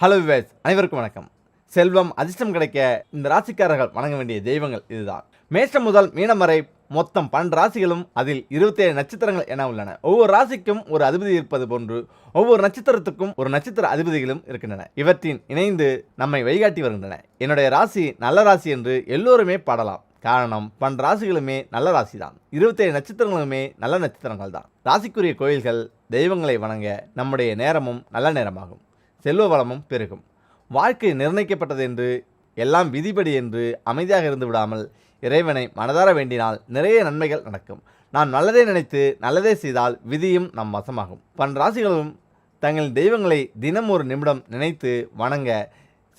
Hello wives அனைவருக்கும் வணக்கம். செல்வம் அதிர்ஷ்டம் கிடைக்க இந்த ராசிக்காரர்கள் வணங்க வேண்டிய தெய்வங்கள் இதுதான். மேஷம் முதல் மீனம் வரை மொத்தம் பன்னெண்டு ராசிகளும் அதில் இருபத்தேழு நட்சத்திரங்கள் என உள்ளன. ஒவ்வொரு ராசிக்கும் ஒரு அதிபதி இருப்பது போன்று ஒவ்வொரு நட்சத்திரத்துக்கும் ஒரு நட்சத்திர அதிபதிகளும் இருக்கின்றன. இவற்றின் இணைந்து நம்மை வழிகாட்டி வருகின்றன. என்னுடைய ராசி நல்ல ராசி என்று எல்லோருமே பாடலாம். காரணம் பன் ராசிகளுமே நல்ல ராசி தான் இருபத்தேழு நட்சத்திரங்களுமே நல்ல நட்சத்திரங்கள் தான் ராசிக்குரிய கோயில்கள் தெய்வங்களை வணங்க நம்முடைய நேரமும் நல்ல நேரமாகும். செல்வ வளமும் பெருகும். வாழ்க்கை நிர்ணயிக்கப்பட்டது என்று எல்லாம் விதிப்படி என்று அமைதியாக இருந்து விடாமல் இறைவனை மனதார வேண்டினால் நிறைய நன்மைகள் நடக்கும். நாம் நல்லதே நினைத்து நல்லதே செய்தால் விதியும் நம் வசமாகும். பன் ராசிகளும் தங்கள் தெய்வங்களை தினம் ஒரு நிமிடம் நினைத்து வணங்க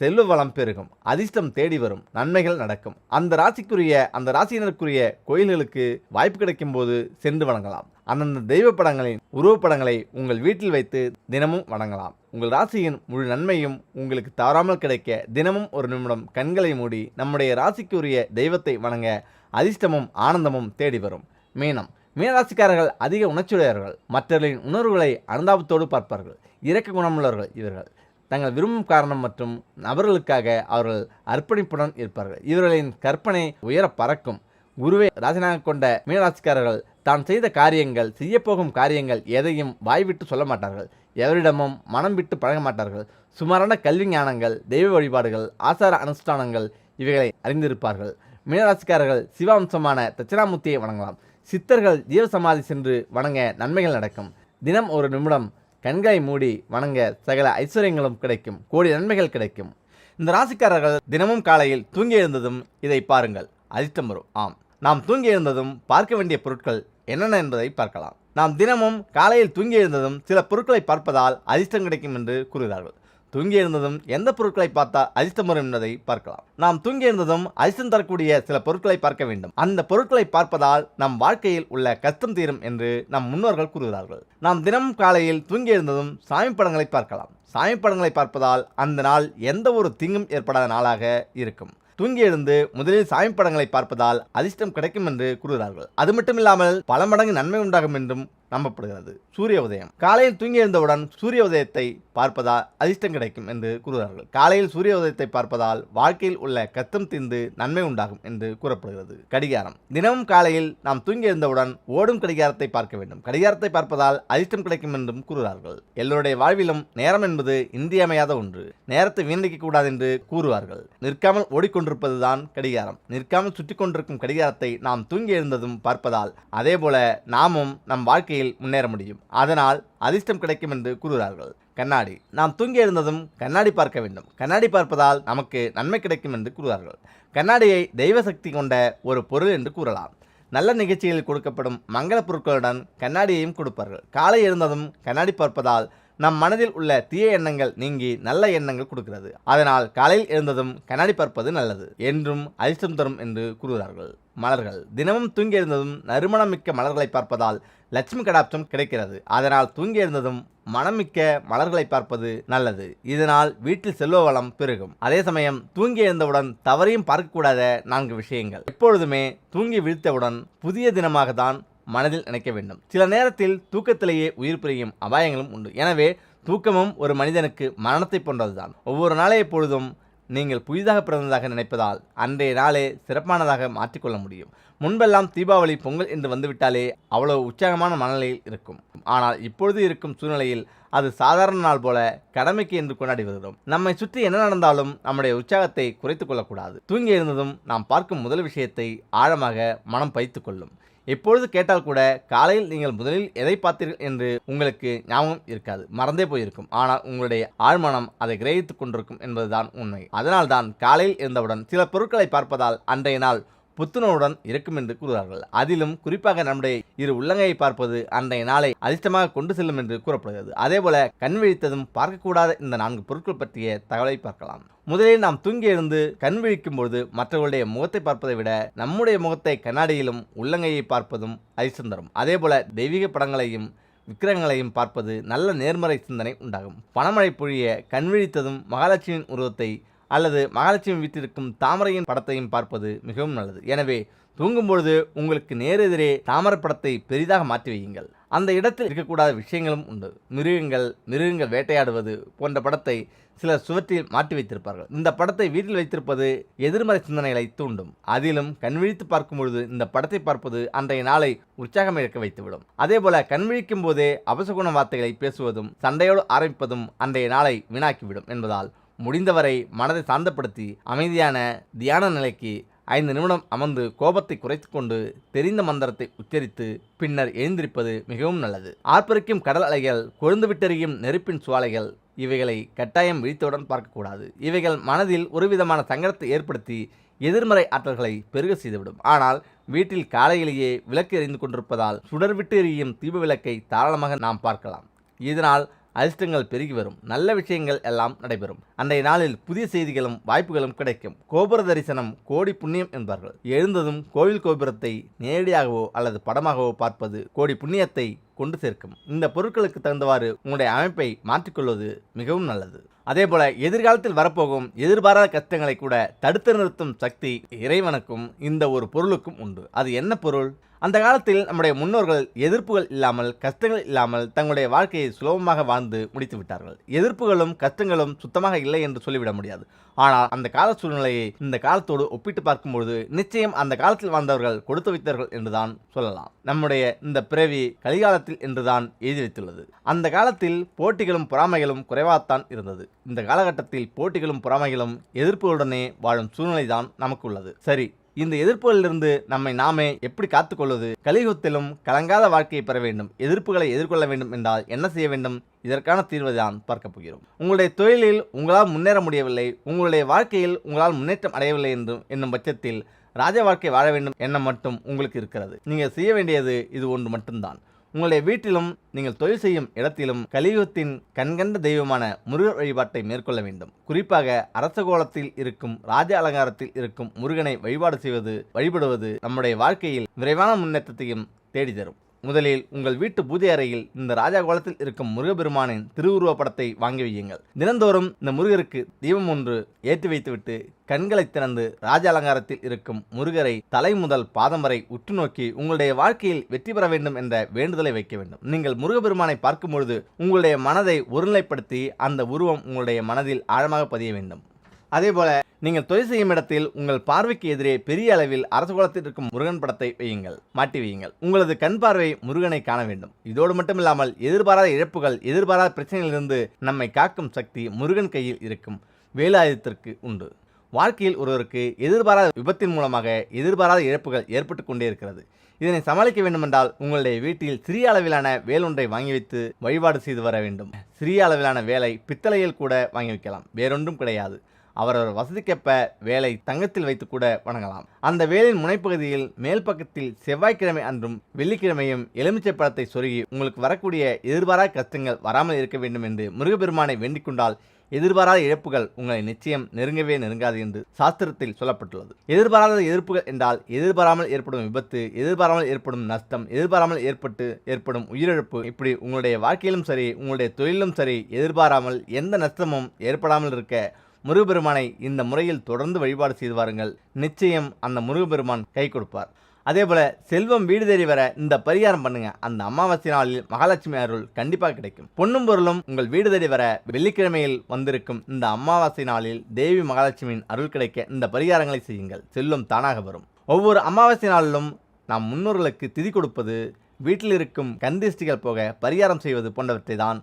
செல்வ வளம் பெருகும். அதிர்ஷ்டம் தேடி வரும். நன்மைகள் நடக்கும். அந்த ராசிக்குரிய அந்த ராசியினருக்குரிய கோயில்களுக்கு வாய்ப்பு கிடைக்கும் போது சென்று வணங்கலாம். அந்தந்த தெய்வ படங்களின் உருவப்படங்களை உங்கள் வீட்டில் வைத்து தினமும் வணங்கலாம். உங்கள் ராசியின் முழு நன்மையும் உங்களுக்கு தவறாமல் கிடைக்க தினமும் ஒரு நிமிடம் கண்களை மூடி நம்முடைய ராசிக்குரிய தெய்வத்தை வணங்க அதிர்ஷ்டமும் ஆனந்தமும் தேடி வரும். மீனம். மீனராசிக்காரர்கள் அதிக உணர்ச்சியுடையவர்கள். மற்றவர்களின் உணர்வுகளை அனுதாபத்தோடு பார்ப்பார்கள். இரக்க குணமுள்ளவர்கள் இவர்கள். தங்கள் விரும்பும் காரணம் மற்றும் நபர்களுக்காக அவர்கள் அர்ப்பணிப்புடன் இருப்பார்கள். இவர்களின் கற்பனை உயர பறக்கும். குருவை ராசினாக கொண்ட மீனராசிக்காரர்கள் தான் செய்த காரியங்கள் செய்யப்போகும் காரியங்கள் எதையும் வாய்விட்டு சொல்ல மாட்டார்கள். எவரிடமும் மனம் விட்டு பழக மாட்டார்கள். சுமாரான கல்வி ஞானங்கள் தெய்வ வழிபாடுகள் ஆசார அனுஷ்டானங்கள் இவைகளை அறிந்திருப்பார்கள். மீனராசிக்காரர்கள் சிவாம்சமான தட்சிணாமூர்த்தியை வணங்கலாம். சித்தர்கள் ஜீவசமாதி சென்று வணங்க நன்மைகள் நடக்கும். தினம் ஒரு நிமிடம் கண்களை மூடி வணங்க சகல ஐஸ்வர்யங்களும் கிடைக்கும். கோடி நன்மைகள் கிடைக்கும். இந்த ராசிக்காரர்கள் தினமும் காலையில் தூங்கி எழுந்ததும் இதை பாருங்கள். அதிர்ஷ்டம் வரும். ஆம். நாம் தூங்கி எழுந்ததும் பார்க்க வேண்டிய பொருட்கள் என்னென்ன என்பதை பார்க்கலாம். நாம் தினமும் காலையில் தூங்கி எழுந்ததும் சில பொருட்களை பார்ப்பதால் அதிர்ஷ்டம் கிடைக்கும் என்று கூறுகிறார்கள். தூங்கி எழுந்ததும் எந்த பொருட்களை பார்த்தால் அதிர்ஷ்டம் வரும் என்பதை பார்க்கலாம். நாம் தூங்கி எழுந்ததும் அதிர்ஷ்டம் தரக்கூடிய சில பொருட்களை பார்க்க வேண்டும். அந்த பொருட்களை பார்ப்பதால் நம் வாழ்க்கையில் உள்ள கஷ்டம் தீரும் என்று நம் முன்னோர்கள் கூறுகிறார்கள். நாம் தினமும் காலையில் தூங்கி எழுந்ததும் சாமி படங்களை பார்க்கலாம். சாமி படங்களை பார்ப்பதால் அந்த நாள் எந்த ஒரு தீங்கும் ஏற்படாத நாளாக இருக்கும். தூங்கி எழுந்து முதலில் சாமி படங்களை பார்ப்பதால் அதிர்ஷ்டம் கிடைக்கும் என்று கூறுகிறார்கள். அது மட்டுமில்லாமல் பல மடங்கு நன்மை உண்டாகும் என்றும் நம்பப்படுகிறது. சூரிய உதயம். காலையில் தூங்கி எழுந்தவுடன் சூரிய உதயத்தை பார்ப்பதால் அதிர்ஷ்டம் கிடைக்கும் என்று கூறுகிறார்கள். காலையில் சூரிய உதயத்தை பார்ப்பதால் வாழ்க்கையில் உள்ள கத்தம் தீர்ந்து நன்மை உண்டாகும் என்று கூறப்படுகிறது. கடிகாரம். தினமும் காலையில் நாம் தூங்கி எழுந்தவுடன் ஓடும் கடிகாரத்தை பார்க்க வேண்டும். கடிகாரத்தை பார்ப்பதால் அதிர்ஷ்டம் கிடைக்கும் என்றும் கூறுகிறார்கள். எல்லோருடைய வாழ்விலும் நேரம் என்பது இன்றியமையாத ஒன்று. நேரத்தை வீணடிக்க கூடாது என்று கூறுவார்கள். நிற்காமல் ஓடிக்கொண்டிருப்பதுதான் கடிகாரம். நிற்காமல் சுற்றி கொண்டிருக்கும் கடிகாரத்தை நாம் தூங்கி எழுந்ததும் பார்ப்பதால் அதேபோல நாமும் நம் வாழ்க்கையில் முன்னேற முடியும். அதனால் அதிர்ஷ்டம் கிடைக்கும் என்று கூறுகிறார்கள். கண்ணாடி. நாம் தூங்கி எழுந்ததும் கண்ணாடி பார்க்க வேண்டும். கண்ணாடி பார்ப்பதால் நமக்கு நன்மை கிடைக்கும் என்று கூறுவார்கள். கண்ணாடியை தெய்வ சக்தி கொண்ட ஒரு பொருள் என்று கூறலாம். நல்ல நிகழ்ச்சிகளில் கொடுக்கப்படும் மங்கள பொருட்களுடன் கண்ணாடியையும் கொடுப்பார்கள். காலை எழுந்ததும் கண்ணாடி பார்ப்பதால் நம் மனதில் உள்ள தீய எண்ணங்கள் நீங்கி நல்ல எண்ணங்கள் கொடுக்கிறது. அதனால் காலையில் எழுந்ததும் கண்ணாடி பார்ப்பது நல்லது என்றும் அதிர்ஷ்டம் தரும் என்று கூறுகிறார்கள். மலர்கள். தினமும் தூங்கி எழுந்ததும் நறுமணம் மிக்க மலர்களை பார்ப்பதால் லட்சுமி கடாப்சம் கிடைக்கிறது. அதனால் தூங்கி எழுந்ததும் மனமிக்க மலர்களை பார்ப்பது நல்லது. இதனால் வீட்டில் செல்வ வளம் பெருகும். அதே சமயம் தூங்கி எழுந்தவுடன் தவறையும் பார்க்கக்கூடாத நான்கு விஷயங்கள். எப்பொழுதுமே தூங்கி விழித்தவுடன் புதிய தினமாக தான் மனதில் நினைக்க வேண்டும். சில நேரத்தில் தூக்கத்திலேயே உயிர் பிரியும் அபாயங்களும் உண்டு. எனவே தூக்கமும் ஒரு மனிதனுக்கு மரணத்தை போன்றதுதான். ஒவ்வொரு நாளைய பொழுதும் நீங்கள் புதிதாக பிறந்ததாக நினைப்பதால் அன்றைய நாளே சிறப்பானதாக மாற்றிக்கொள்ள முடியும். முன்பெல்லாம் தீபாவளி பொங்கல் என்று வந்துவிட்டாலே அவ்வளவு உற்சாகமான மனநிலையில் இருக்கும். ஆனால் இப்பொழுது இருக்கும் சூழ்நிலையில் அது சாதாரண நாள் போல கடமைக்கு என்று கொண்டாடி வருகிறோம். நம்மை சுற்றி என்ன நடந்தாலும் நம்முடைய உற்சாகத்தை குறைத்துக் கொள்ளக்கூடாது. தூங்கி எழுந்ததும் நாம் பார்க்கும் முதல் விஷயத்தை ஆழமாக மனம் பைத்து கொள்ளும். எப்பொழுது கேட்டால் கூட காலையில் நீங்கள் முதலில் எதை பார்த்தீர்கள் என்று உங்களுக்கு ஞாபகம் இருக்காது மறந்தே போயிருக்கும். ஆனால் உங்களுடைய ஆழ்மனம் அதை கிரகித்துக் கொண்டிருக்கும் என்பதுதான் உண்மை. அதனால்தான் காலையில் இருந்தவுடன் சில பொருட்களை பார்ப்பதால் அன்றைய நாள் புத்துணர்வுடன் இருக்கும் என்று கூறுகிறார்கள். அதிலும் குறிப்பாக நம்முடைய இரு உள்ளங்கையை பார்ப்பது அன்றைய நாளை அதிர்ஷ்டமாக கொண்டு செல்லும் என்று கூறப்படுகிறது. அதேபோல கண் விழித்ததும் பார்க்கக்கூடாத இந்த நான்கு பொருட்கள் பற்றிய தகவலை பார்க்கலாம். முதலில் நாம் தூங்கி எழுந்து கண் விழிக்கும் பொழுது மற்றவர்களுடைய முகத்தை பார்ப்பதை விட நம்முடைய முகத்தை கண்ணாடியிலும் உள்ளங்கையை பார்ப்பதும் அதிர்ஷ்டம் தரும். அதேபோல தெய்வீக படங்களையும் விக்கிரகங்களையும் பார்ப்பது நல்ல நேர்மறை சிந்தனை உண்டாகும். பணமழை பொழிய கண் விழித்ததும் மகாலட்சுமியின் உருவத்தை அல்லது மகாலட்சுமி வீட்டிற்கும் தாமரையின் படத்தையும் பார்ப்பது மிகவும் நல்லது. எனவே தூங்கும் பொழுது உங்களுக்கு நேரெதிரே தாமரை படத்தை பெரிதாக மாற்றி வையுங்கள். அந்த இடத்தில் இருக்கக்கூடாத விஷயங்களும் உண்டு. மிருகங்கள் மிருகங்கள் வேட்டையாடுவது போன்ற படத்தை சிலர் சுவற்றில் மாட்டி வைத்திருப்பார்கள். இந்த படத்தை வீட்டில் வைத்திருப்பது எதிர்மறை சிந்தனைகளை தூண்டும். அதிலும் கண்விழித்து பார்க்கும் பொழுது இந்த படத்தை பார்ப்பது அன்றைய நாளை உற்சாகம் இழக்க வைத்துவிடும். அதே போல கண்விழிக்கும் போதே அபசகுண வார்த்தைகளை பேசுவதும் சண்டையோடு ஆரம்பிப்பதும் அன்றைய நாளை வீணாக்கிவிடும் என்பதால் முடிந்தவரை மனதை சாந்தப்படுத்தி அமைதியான தியான நிலைக்கு ஐந்து நிமிடம் அமர்ந்து கோபத்தை குறைத்து கொண்டு தெரிந்த மந்திரத்தை உச்சரித்து பின்னர் எழுந்திருப்பது மிகவும் நல்லது. ஆர்ப்பரிக்கும் கடல் அலைகள் கொழுந்து விட்டெறியும் நெருப்பின் சுவாலைகள் இவைகளை கட்டாயம் விழித்தவுடன் பார்க்கக்கூடாது. இவைகள் மனதில் ஒருவிதமான சங்கடத்தை ஏற்படுத்தி எதிர்மறை ஆற்றல்களை பெருக செய்துவிடும். ஆனால் வீட்டில் காலையிலேயே விளக்கு எறிந்து கொண்டிருப்பதால் சுடர் விட்டு எரியும் தீப விளக்கை தாராளமாக நாம் பார்க்கலாம். இதனால் அதிர்ஷ்டங்கள் பெருகி வரும். நல்ல விஷயங்கள் எல்லாம் நடைபெறும். அன்றைய நாளில் புதிய செய்திகளும் வாய்ப்புகளும் கிடைக்கும். கோபுர தரிசனம் கோடி புண்ணியம் என்பார்கள். எழுந்ததும் கோவில் கோபுரத்தை நேரடியாகவோ அல்லது படமாகவோ பார்ப்பது கோடி புண்ணியத்தை கொண்டு சேர்க்கும். இந்த பொருட்களுக்கு தகுந்தவாறு உங்களுடைய அமைப்பை மாற்றிக்கொள்வது மிகவும் நல்லது. அதேபோல எதிர்காலத்தில் வரப்போகும் எதிர்பாராத கஷ்டங்களை கூட தடுத்து நிறுத்தும் சக்தி இறைவனுக்கும் இந்த ஒரு பொருளுக்கும் உண்டு. அது என்ன பொருள்? அந்த காலத்தில் நம்முடைய முன்னோர்கள் எதிர்ப்புகள் இல்லாமல் கஷ்டங்கள் இல்லாமல் தங்களுடைய வாழ்க்கையை சுலபமாக வாழ்ந்து முடித்து விட்டார்கள். எதிர்ப்புகளும் கஷ்டங்களும் சுத்தமாக இல்லை என்று சொல்லிவிட முடியாது. ஆனால் அந்த கால சூழ்நிலையை இந்த காலத்தோடு ஒப்பிட்டு பார்க்கும்பொழுது நிச்சயம் அந்த காலத்தில் வாழ்ந்தவர்கள் கொடுத்து வைத்தார்கள் என்றுதான் சொல்லலாம். நம்முடைய இந்த பிறவி கலிகாலத்தில் என்றுதான் எழுதி வைத்துள்ளது அந்த காலத்தில் போட்டிகளும் பொறாமைகளும் குறைவாகத்தான் இருந்தது. இந்த காலகட்டத்தில் போட்டிகளும் பொறாமைகளும் எதிர்ப்புகளுடனே வாழும் சூழ்நிலை தான் நமக்கு உள்ளது. சரி இந்த எதிர்ப்புகளிலிருந்து நம்மை நாமே எப்படி காத்துக்கொள்வது? கலியுகத்திலும் கலங்காத வாழ்க்கையை பெற வேண்டும் எதிர்ப்புகளை எதிர்கொள்ள வேண்டும் என்றால் என்ன செய்ய வேண்டும்? இதற்கான தீர்வை தான் பார்க்க போகிறோம். உங்களுடைய தொழிலில் உங்களால் முன்னேற முடியவில்லை உங்களுடைய வாழ்க்கையில் உங்களால் முன்னேற்றம் அடையவில்லை என்றும் என்னும் பட்சத்தில் ராஜ வாழ்க்கை வாழ வேண்டும் எண்ணம் மட்டும் உங்களுக்கு இருக்கிறது. நீங்கள் செய்ய வேண்டியது இது ஒன்று மட்டும்தான். உங்களுடைய வீட்டிலும் நீங்கள் தொழில் செய்யும் இடத்திலும் கலியுகத்தின் கண்கண்ட தெய்வமான முருகர் வழிபாட்டை மேற்கொள்ள வேண்டும். குறிப்பாக அரச கோலத்தில் இருக்கும் ராஜ அலங்காரத்தில் இருக்கும் முருகனை வழிபாடு செய்வது வழிபடுவது நம்முடைய வாழ்க்கையில் விரைவான முன்னேற்றத்தையும் தேடி தரும் முதலில் உங்கள் வீட்டு பூஜை அறையில் இந்த ராஜா கோலத்தில் இருக்கும் முருகபெருமானின் திருவுருவ படத்தை வாங்கி வையுங்கள். தினந்தோறும் இந்த முருகருக்கு தீபம் ஒன்று ஏற்றி வைத்துவிட்டு கண்களை திறந்து ராஜ அலங்காரத்தில் இருக்கும் முருகரை தலை முதல் பாதம் வரை உற்று நோக்கி உங்களுடைய வாழ்க்கையில் வெற்றி பெற வேண்டும் என்ற வேண்டுதலை வைக்க வேண்டும். நீங்கள் முருகபெருமானை பார்க்கும் பொழுது உங்களுடைய மனதை ஒருநிலைப்படுத்தி அந்த உருவம் உங்களுடைய மனதில் ஆழமாக பதிய வேண்டும். அதே போல நீங்கள் தொழில் செய்யும் இடத்தில் உங்கள் பார்வைக்கு எதிரே பெரிய அளவில் அரச குலத்தில் இருக்கும் முருகன் படத்தை வையுங்கள் மாட்டி வையுங்கள். உங்களது கண் பார்வை முருகனை காண வேண்டும். இதோடு மட்டுமில்லாமல் எதிர்பாராத இழப்புகள் எதிர்பாராத பிரச்சனையிலிருந்து நம்மை காக்கும் சக்தி முருகன் கையில் இருக்கும் வேலாயுதத்திற்கு உண்டு. வாழ்க்கையில் ஒருவருக்கு எதிர்பாராத விபத்தின் மூலமாக எதிர்பாராத இழப்புகள் ஏற்பட்டு கொண்டே இருக்கிறது. இதனை சமாளிக்க வேண்டுமென்றால் உங்களுடைய வீட்டில் சிறிய அளவிலான வேலொன்றை வாங்கி வைத்து வழிபாடு செய்து வர வேண்டும். சிறிய அளவிலான வேலை பித்தளையில் கூட வாங்கி வைக்கலாம். வேறொன்றும் கிடையாது. அவரவர் வசதிக்கேற்ப வேலை தங்கத்தில் வைத்து கூட வணங்கலாம். அந்த வேலின் முனைப்பகுதியில் மேல் பக்கத்தில் செவ்வாய்க்கிழமை அன்றும் வெள்ளிக்கிழமையும் எலுமிச்சை பழத்தை சொருகி உங்களுக்கு வரக்கூடிய எதிர்பாராத கஷ்டங்கள் வராமல் இருக்க வேண்டும் என்று முருகப்பெருமானை வேண்டிக் கொண்டால் எதிர்பாராத இழப்புகள் உங்களை நிச்சயம் நெருங்கவே நெருங்காது என்று சாஸ்திரத்தில் சொல்லப்பட்டுள்ளது. எதிர்பாராத எதிர்ப்புகள் என்றால் எதிர்பாராமல் ஏற்படும் விபத்து எதிர்பாராமல் ஏற்படும் நஷ்டம் எதிர்பாராமல் ஏற்பட்டு ஏற்படும் உயிரிழப்பு. இப்படி உங்களுடைய வாழ்க்கையிலும் சரி உங்களுடைய தொழிலும் சரி எதிர்பாராமல் எந்த நஷ்டமும் ஏற்படாமல் இருக்க முருகப்பெருமானை இந்த முறையில் தொடர்ந்து வழிபாடு செய்து வாருங்கள். நிச்சயம் அந்த முருகப்பெருமான் கை கொடுப்பார். அதேபோல செல்வம் வீடு தேடி வர இந்த பரிகாரம் பண்ணுங்க. அந்த அமாவாசை நாளில் மகாலட்சுமி அருள் கண்டிப்பாக கிடைக்கும். பொன்னும் பொருளும் உங்கள் வீடு தேடி வர வெள்ளிக்கிழமையில் வந்திருக்கும் இந்த அமாவாசை நாளில் தேவி மகாலட்சுமியின் அருள் கிடைக்க இந்த பரிகாரங்களை செய்யுங்கள். செல்வம் தானாக வரும். ஒவ்வொரு அமாவாசை நாளிலும் நாம் முன்னோர்களுக்கு திதி கொடுப்பது வீட்டில் இருக்கும் கந்திஷ்டிகள் போக பரிகாரம் செய்வது போன்றவற்றை தான்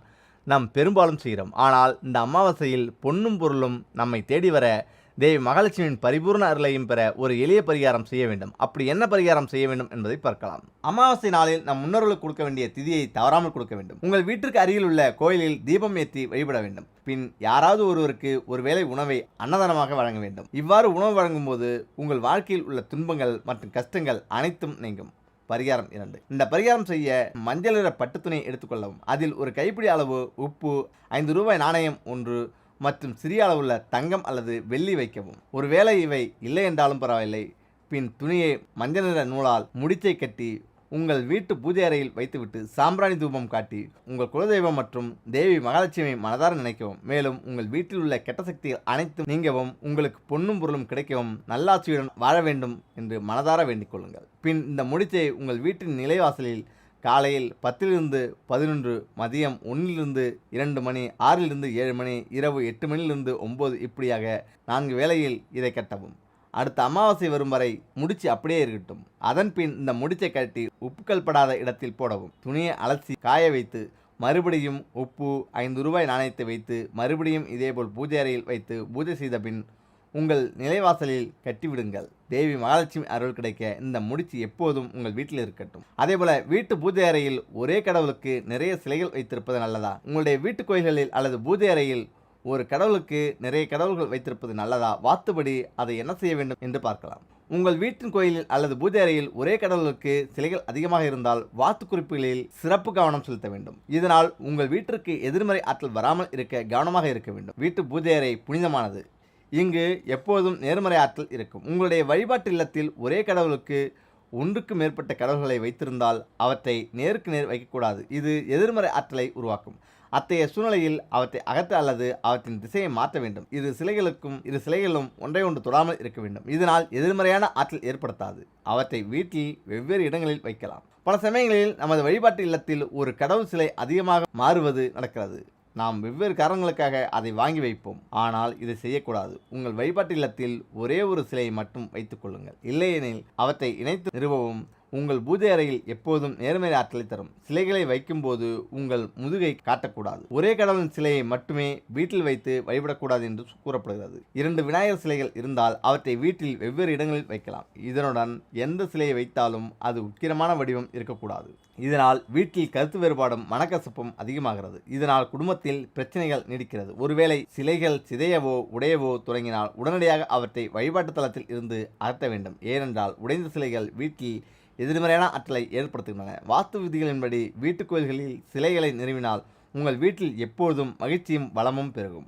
நாம் பெரும்பாலும் செய்கிறோம். ஆனால் இந்த அமாவாசையில் பொன்னும் பொருளும் நம்மை தேடி வர தேவி மகாலட்சுமியின் பரிபூர்ண அருளையும் பெற ஒரு எளிய பரிகாரம் செய்ய வேண்டும். அப்படி என்ன பரிகாரம் செய்ய வேண்டும் என்பதை பார்க்கலாம். அமாவாசை நாளில் நம் முன்னோர்களுக்கு கொடுக்க வேண்டிய திதியை தவறாமல் கொடுக்க வேண்டும். உங்கள் வீட்டிற்கு அருகில் உள்ள கோயிலில் தீபம் ஏற்றி வழிபட வேண்டும். பின் யாராவது ஒருவருக்கு ஒருவேளை உணவை அன்னதானமாக வழங்க வேண்டும். இவ்வாறு உணவு வழங்கும் போது உங்கள் வாழ்க்கையில் உள்ள துன்பங்கள் மற்றும் கஷ்டங்கள் அனைத்தும் நீங்கும். பரிகாரம் இரண்டு. இந்த பரிகாரம் செய்ய மஞ்சள் நிற பட்டுத்துணி எடுத்துக்கொள்ளவும். அதில் ஒரு கைப்பிடி அளவு உப்பு ஐந்து ரூபாய் நாணயம் ஒன்று மற்றும் சிறிய அளவுள்ள தங்கம் அல்லது வெள்ளி வைக்கவும். ஒருவேளை இவை இல்லை என்றாலும் பரவாயில்லை. பின் துணியை மஞ்சள் நிற நூலால் முடிச்சை கட்டி உங்கள் வீட்டு பூஜை அறையில் வைத்துவிட்டு சாம்பிராணி தூபம் காட்டி உங்கள் குலதெய்வம் மற்றும் தேவி மகாலட்சுமி மனதார நினைக்கவும். மேலும் உங்கள் வீட்டில் உள்ள கெட்ட சக்திகள் அனைத்தும் நீங்கவும் உங்களுக்கு பொன்னும் பொருளும் கிடைக்கவும் நல்லாட்சியுடன் வாழ வேண்டும் என்று மனதார வேண்டிக் கொள்ளுங்கள். பின் இந்த முடிச்சை உங்கள் வீட்டின் நிலைவாசலில் காலையில் பத்திலிருந்து பதினொன்று மதியம் ஒன்றிலிருந்து இரண்டு மணி ஆறிலிருந்து ஏழு மணி இரவு எட்டு மணிலிருந்து ஒம்பது இப்படியாக நான்கு வேளையில் இதை கட்டவும். அடுத்த அமாவாசை வரும் வரை முடிச்சு அப்படியே இருக்கட்டும். அதன் பின் இந்த முடிச்சை கட்டி உப்புக்கள் படாத இடத்தில் போடவும். துணியை அலசி காய வைத்து மறுபடியும் உப்பு ஐந்து ரூபாய் நாணயத்தை வைத்து மறுபடியும் இதேபோல் பூஜை அறையில் வைத்து பூஜை செய்த பின் உங்கள் நிலைவாசலில் கட்டிவிடுங்கள் தேவி மகாலட்சுமி அருள் கிடைக்க இந்த முடிச்சு எப்போதும் உங்கள் வீட்டில் இருக்கட்டும். அதேபோல வீட்டு பூஜை அறையில் ஒரே கடவுளுக்கு நிறைய சிலைகள் வைத்திருப்பது நல்லதா? உங்களுடைய வீட்டு கோயில்களில் அல்லது பூஜை அறையில் ஒரு கடவுளுக்கு நிறைய கடவுள்கள் வைத்திருப்பது நல்லதா? வாத்துபடி அதை என்ன செய்ய வேண்டும் என்று பார்க்கலாம். உங்கள் வீட்டின் கோயிலில் அல்லது பூஜை அறையில் ஒரே கடவுளுக்கு சிலைகள் அதிகமாக இருந்தால் வாத்து குறிப்புகளில் சிறப்பு கவனம் செலுத்த வேண்டும். இதனால் உங்கள் வீட்டிற்கு எதிர்மறை ஆற்றல் வராமல் இருக்க கவனமாக இருக்க வேண்டும். வீட்டு பூஜை அறை புனிதமானது. இங்கு எப்போதும் நேர்மறை ஆற்றல் இருக்கும். உங்களுடைய வழிபாட்டு இல்லத்தில் ஒரே கடவுளுக்கு ஒன்றுக்கு மேற்பட்ட கடவுள்களை வைத்திருந்தால் அவற்றை நேருக்கு நேர் வைக்கக்கூடாது. இது எதிர்மறை ஆற்றலை உருவாக்கும். அத்தகைய சூழ்நிலையில் அவற்றை அகற்ற அல்லது அவற்றின் திசையை மாற்ற வேண்டும். இரு சிலைகளுக்கும் இரு சிலைகளும் ஒன்றை ஒன்று தொடாமல் இருக்க வேண்டும். இதனால் எதிர்மறையான ஆற்றல் ஏற்படுத்தாது. அவற்றை வீட்டில் வெவ்வேறு இடங்களில் வைக்கலாம். பல சமயங்களில் நமது வழிபாட்டு இல்லத்தில் ஒரு கடவுள் சிலை அதிகமாக மாறுவது நடக்கிறது. நாம் வெவ்வேறு காரணங்களுக்காக அதை வாங்கி வைப்போம். ஆனால் இதை செய்யக்கூடாது. உங்கள் வழிபாட்டு இல்லத்தில் ஒரே ஒரு சிலையை மட்டும் வைத்துக் கொள்ளுங்கள். இல்லையெனில் அவற்றை இணைத்து நிறுவவும் உங்கள் பூஜை அறையில் எப்போதும் நேர்மறை ஆற்றலை தரும். சிலைகளை வைக்கும்போது உங்கள் முதுகை காட்டக்கூடாது. ஒரே கடவுளின் சிலையை மட்டுமே வீட்டில் வைத்து வழிபடக்கூடாது என்று கூறப்படுகிறது. இரண்டு விநாயகர் சிலைகள் இருந்தால் அவற்றை வீட்டில் வெவ்வேறு இடங்களில் வைக்கலாம். இதனுடன் எந்த சிலையை வைத்தாலும் அது உக்கிரமான வடிவம் இருக்கக்கூடாது. இதனால் வீட்டில் கருத்து வேறுபாடும் மனக்கசப்பும் அதிகமாகிறது. இதனால் குடும்பத்தில் பிரச்சனைகள் நீடிக்கிறது. ஒருவேளை சிலைகள் சிதையவோ உடையவோ தொடங்கினால் உடனடியாக அவற்றை வழிபாட்டு தளத்தில் இருந்து அகற்ற வேண்டும். ஏனென்றால் உடைந்த சிலைகள் வீட்டில் எதிர்மறையான ஆற்றலை ஏற்படுத்துகின்றன. வாஸ்து விதிகளின்படி வீட்டுக் கோயில்களில் சிலைகளை நிறுவினால் உங்கள் வீட்டில் எப்பொழுதும் மகிழ்ச்சியும் வளமும் பெருகும்.